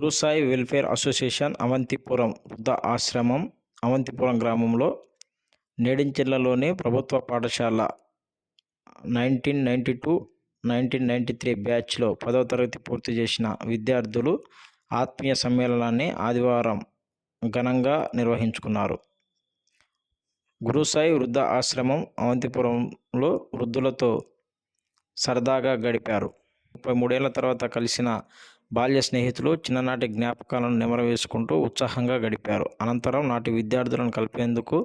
Gurusai welfare association Avantipuram వృద్ధ ఆశ్రమం అవంతిపురం గ్రామంలో నేడించెర్లలోని ప్రభుత్వ పాఠశాల nineteen ninety two nineteen ninety three బ్యాచ్లో పదవ తరగతి పూర్తి చేసిన విద్యార్థులు ఆత్మీయ సమ్మేళనాన్ని ఆదివారం ఘనంగా నిర్వహించుకున్నారు. గురుసాయి వృద్ధ ఆశ్రమం అవంతిపురంలో వృద్ధులతో సరదాగా గడిపారు. ముప్పై మూడేళ్ళ తర్వాత కలిసిన బాల్య స్నేహితులు చిన్ననాటి జ్ఞాపకాలను నెమరవేసుకుంటూ ఉత్సాహంగా గడిపారు. అనంతరం నాటి విద్యార్థులను కలిపేందుకు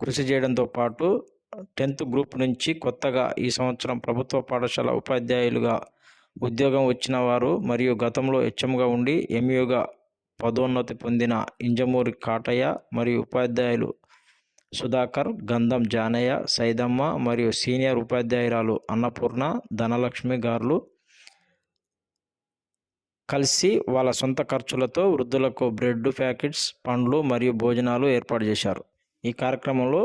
కృషి చేయడంతో పాటు టెన్త్ గ్రూప్ నుంచి కొత్తగా ఈ సంవత్సరం ప్రభుత్వ పాఠశాల ఉపాధ్యాయులుగా ఉద్యోగం వచ్చిన వారు మరియు గతంలో హెచ్ఎంగా ఉండి ఎంయూగా పదోన్నతి పొందిన ఇంజమూరి కాటయ్య మరియు ఉపాధ్యాయులు సుధాకర్ గంధం జానయ్య సైదమ్మ మరియు సీనియర్ ఉపాధ్యాయురాలు అన్నపూర్ణ ధనలక్ష్మి గారులు కలిసి వాళ్ళ సొంత ఖర్చులతో వృద్ధులకు బ్రెడ్ ప్యాకెట్స్ పండ్లు మరియు భోజనాలు ఏర్పాటు చేశారు. ఈ కార్యక్రమంలో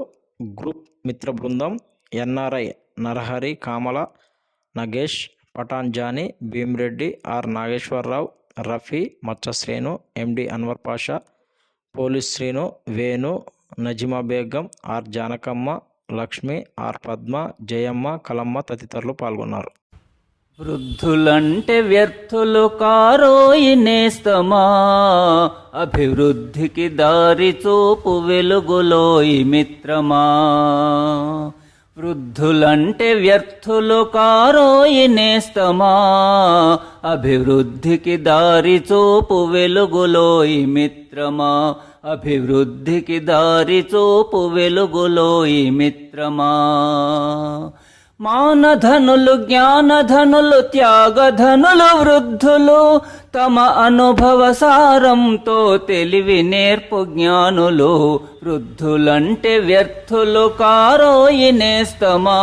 గ్రూప్ మిత్ర బృందం NRI Narahari Kamala Nagesh Pathan Jani Bheemireddy R Nageswararao Rafi Macha Srenu MD Anwar Pasha police Srinu Venu Najima Begum R Janakamma Lakshmi R Padma Jayamma Kalamma తదితరులు పాల్గొన్నారు. వృద్ధులంటే వ్యర్థులు కారోయి నేస్తమా అభివృద్ధికి దారి చూపు వెలుగులోయి మిత్రమా. వృద్ధులంటే వ్యర్థులు కారోయి నేస్తమా అభివృద్ధికి దారి చూపు వెలుగులోయి మిత్రమా. అభివృద్ధికి దారి చూపు వెలుగులోయి మిత్రమా. మానధనులు జ్ఞానధనులు త్యాగధనులు వృద్ధులు తమ అనుభవ సారంతో తెలివి నేర్పు జ్ఞానులు వృద్ధులంటే వ్యర్థులు కారోయి నేస్తమా?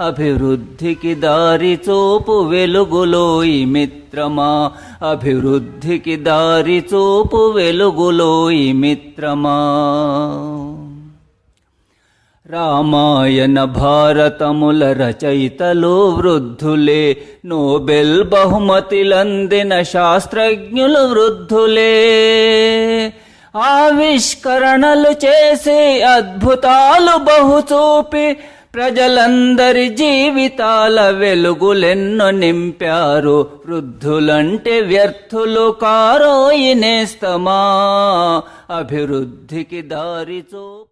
అభివృద్ధికి దారి చూపు వెలుగులోయి మిత్రమా? అభివృద్ధికి దారి చూపు వెలుగులోయి మిత్రమా? రామాయణ భారతముల రచయితలు వృద్ధులే నోబెల్ బహుమతిలందిన శాస్త్రజ్ఞులు వృద్ధులే. ఆవిష్కరణలు చేసి అద్భుతాలు బహుచూపి ప్రజలందరి జీవితాల వెలుగులెన్నో నింపారు. వృద్ధులంటే వ్యర్థులు కారోయి నేస్తమా. అభివృద్ధికి దారి చూపు